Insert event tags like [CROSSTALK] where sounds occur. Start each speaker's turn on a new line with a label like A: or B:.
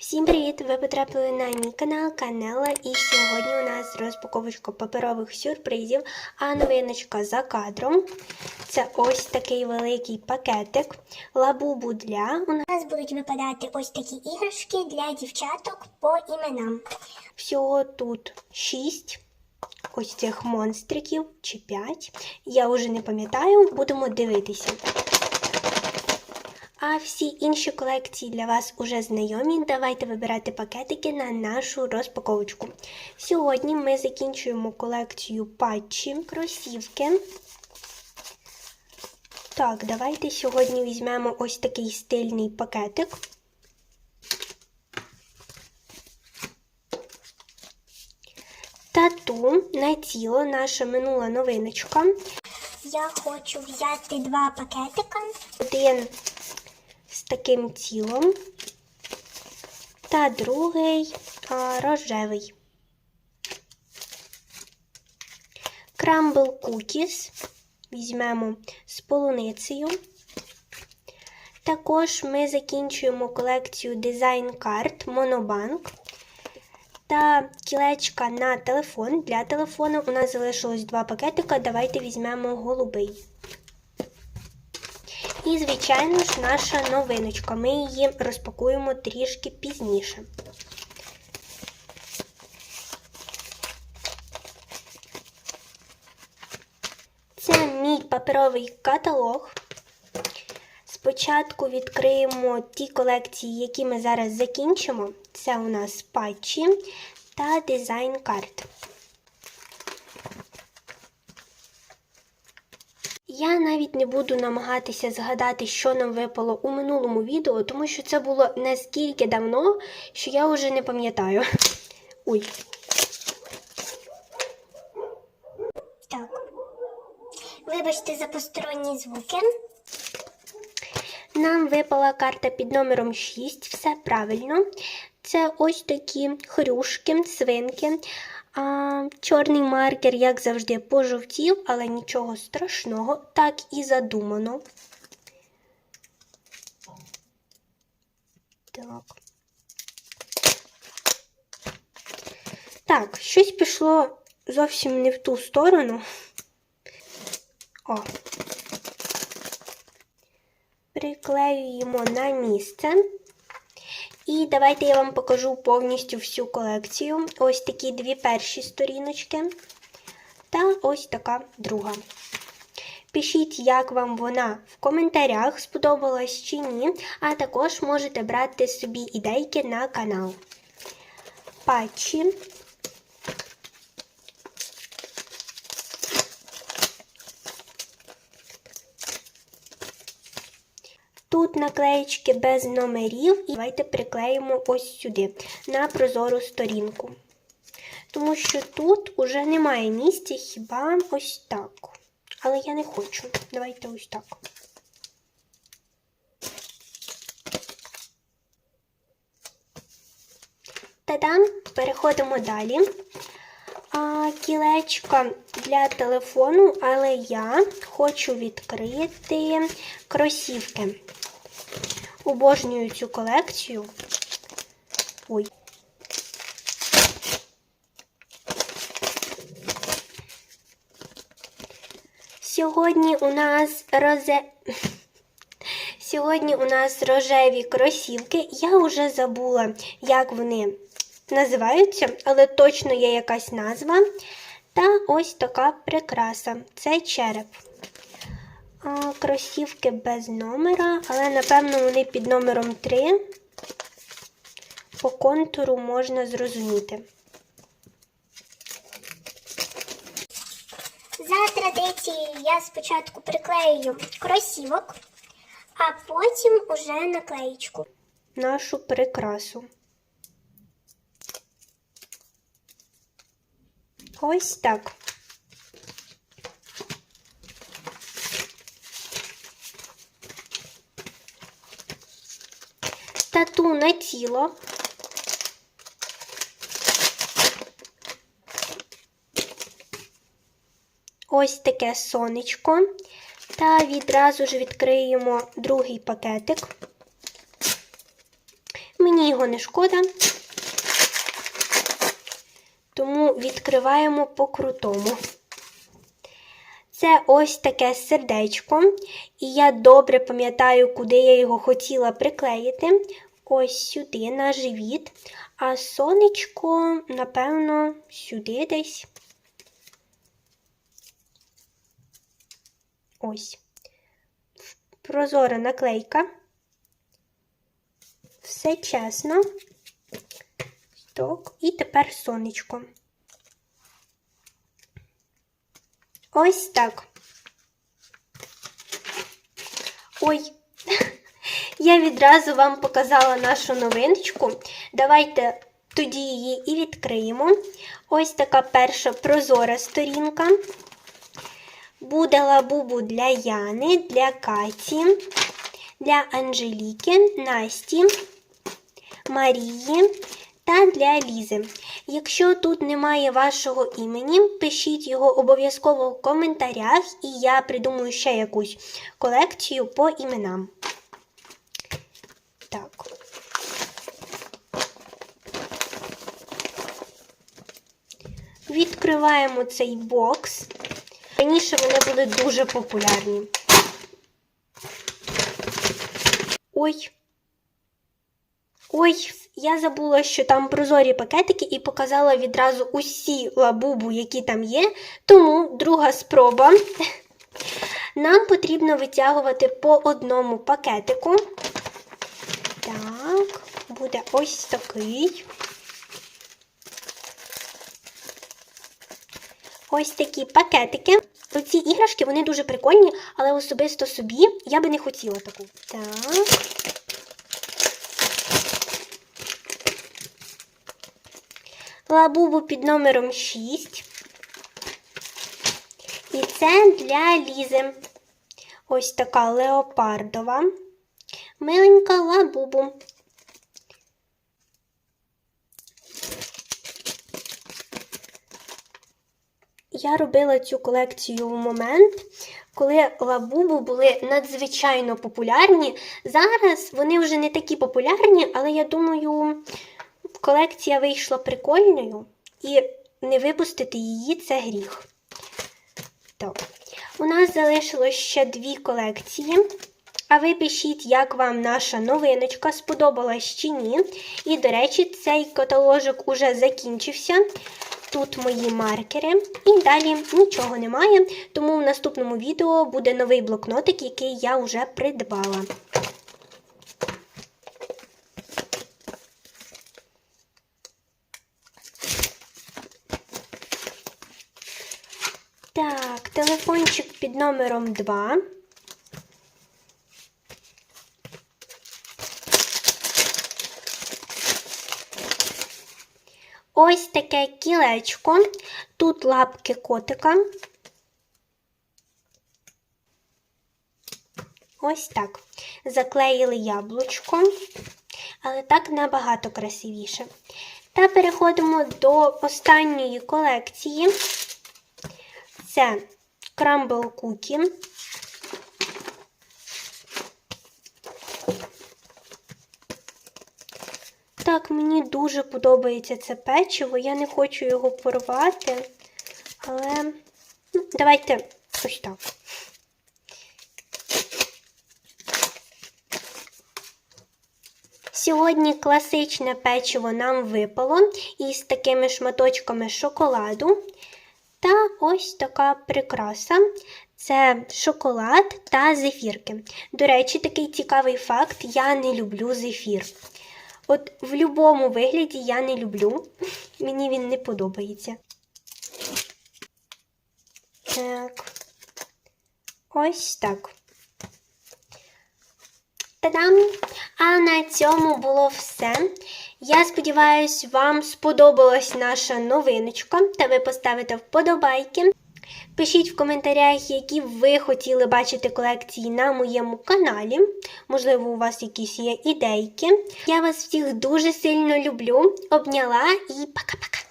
A: Всім привіт! Ви потрапили на мій канал Канела, і сьогодні у нас розпаковочка паперових сюрпризів, а новиночка за кадром. Це ось такий великий пакетик лабубу для. У
B: нас будуть випадати ось такі іграшки для дівчаток по іменам.
A: Всього тут 6 ось цих монстриків чи 5. Я вже не пам'ятаю, будемо дивитися. А всі інші колекції для вас уже знайомі. Давайте вибирати пакетики на нашу розпаковочку. Сьогодні ми закінчуємо колекцію патчі, кросівки. Так, давайте сьогодні візьмемо ось такий стильний пакетик. Тату на тіло наша минула новиночка.
B: Я хочу взяти два пакетика.
A: Один з таким тілом, та другий рожевий. Крамбл кукіс візьмемо з полуницею. Також ми закінчуємо колекцію дизайн карт Монобанк та кілечка на телефон. Для телефону у нас залишилось два пакетика. Давайте візьмемо голубий. І, звичайно ж, наша новиночка. Ми її розпакуємо трішки пізніше. Це мій паперовий каталог. Спочатку відкриємо ті колекції, які ми зараз закінчимо. Це у нас патчі та дизайн карт. Я навіть не буду намагатися згадати, що нам випало у минулому відео, тому що це було наскільки давно, що я вже не пам'ятаю. Ой,
B: Так. Вибачте за посторонні звуки.
A: нам випала карта під номером 6, все правильно. Це ось такі хрюшки, свинки. А, чорний маркер, як завжди, пожовтів, але нічого страшного, так і задумано. Так. Так, щось пішло зовсім не в ту сторону. О. Приклеюємо на місце. І давайте я вам покажу повністю всю колекцію. Ось такі дві перші сторіночки. Та ось така друга. Пишіть, як вам вона в коментарях, сподобалась чи ні, а також можете брати собі ідейки на канал. Патчі. Тут наклеєчки без номерів, і давайте приклеїмо ось сюди, на прозору сторінку. Тому що тут уже немає місця, хіба ось так. Але я не хочу. Давайте ось так. Та-дам! Переходимо далі. А, кілечка для телефону, але я хочу відкрити кросівки. Обожнюю цю колекцію. Ой. Сьогодні у нас розе... Сьогодні у нас рожеві кросівки. Я вже забула, як вони називаються, але точно є якась назва. Та ось така прикраса. Це череп. А, кросівки без номера, але напевно вони під номером 3. По контуру можна зрозуміти.
B: За традицією я спочатку приклею кросівок, а потім уже наклеїчку.
A: Нашу прикрасу. Ось так. Тату на тіло. Ось таке сонечко. Та відразу ж відкриємо другий пакетик. Мені його не шкода. Тому відкриваємо по-крутому. Це ось таке сердечко, і я добре пам'ятаю, куди я його хотіла приклеїти. Ось сюди, на живіт. А сонечко, напевно, сюди десь. Ось. Прозора наклейка. Все чесно. Так, і тепер сонечко. Ось так. Ой, [LAUGHS] я відразу вам показала нашу новиночку. Давайте тоді її і відкриємо. Ось така перша прозора сторінка. Буде лабубу для Яни, для Каті, для Анжеліки, Насті, Марії та для Лізи. Якщо тут немає вашого імені, пишіть його обов'язково в коментарях, і я придумаю ще якусь колекцію по іменам. Так. Відкриваємо цей бокс. Раніше вони були дуже популярні. Ой. Ой, я забула, що там прозорі пакетики і показала відразу усі лабубу, які там є. Тому друга спроба. Нам потрібно витягувати по одному пакетику. Так, буде ось такий. Ось такі пакетики. Оці іграшки вони дуже прикольні, але особисто собі я би не хотіла таку. Так. Лабубу під номером 6. І це для Лізи. Ось така леопардова. Миленька лабубу. Я робила цю колекцію в момент, коли лабубу були надзвичайно популярні. Зараз вони вже не такі популярні, але я думаю, колекція вийшла прикольною, і не випустити її це гріх. Так. У нас залишилось ще дві колекції. А ви пишіть, як вам наша новиночка сподобалась чи ні. І, до речі, цей каталожик уже закінчився. Тут мої маркери. І далі нічого немає. Тому в наступному відео буде новий блокнотик, який я вже придбала. Так, телефончик під номером 2. Ось таке кілечко. Тут лапки котика. Ось так. Заклеїли яблучко, але так набагато красивіше. Та переходимо до останньої колекції. Це крамбл кукі. Так, мені дуже подобається це печиво. Я не хочу його порвати. Але ну, давайте ось так. Сьогодні класичне печиво нам випало із такими шматочками шоколаду. Та ось така прикраса це шоколад та зефірки. До речі, такий цікавий факт: я не люблю зефір. От в будь-якому вигляді я не люблю, мені він не подобається. Так. Ось так. Та-дам! А на цьому було все. Я сподіваюся, вам сподобалась наша новиночка, та ви поставите вподобайки. Пишіть в коментарях, які ви хотіли бачити колекції на моєму каналі. Можливо, у вас якісь є ідейки. Я вас всіх дуже сильно люблю. Обняла і пока-пока.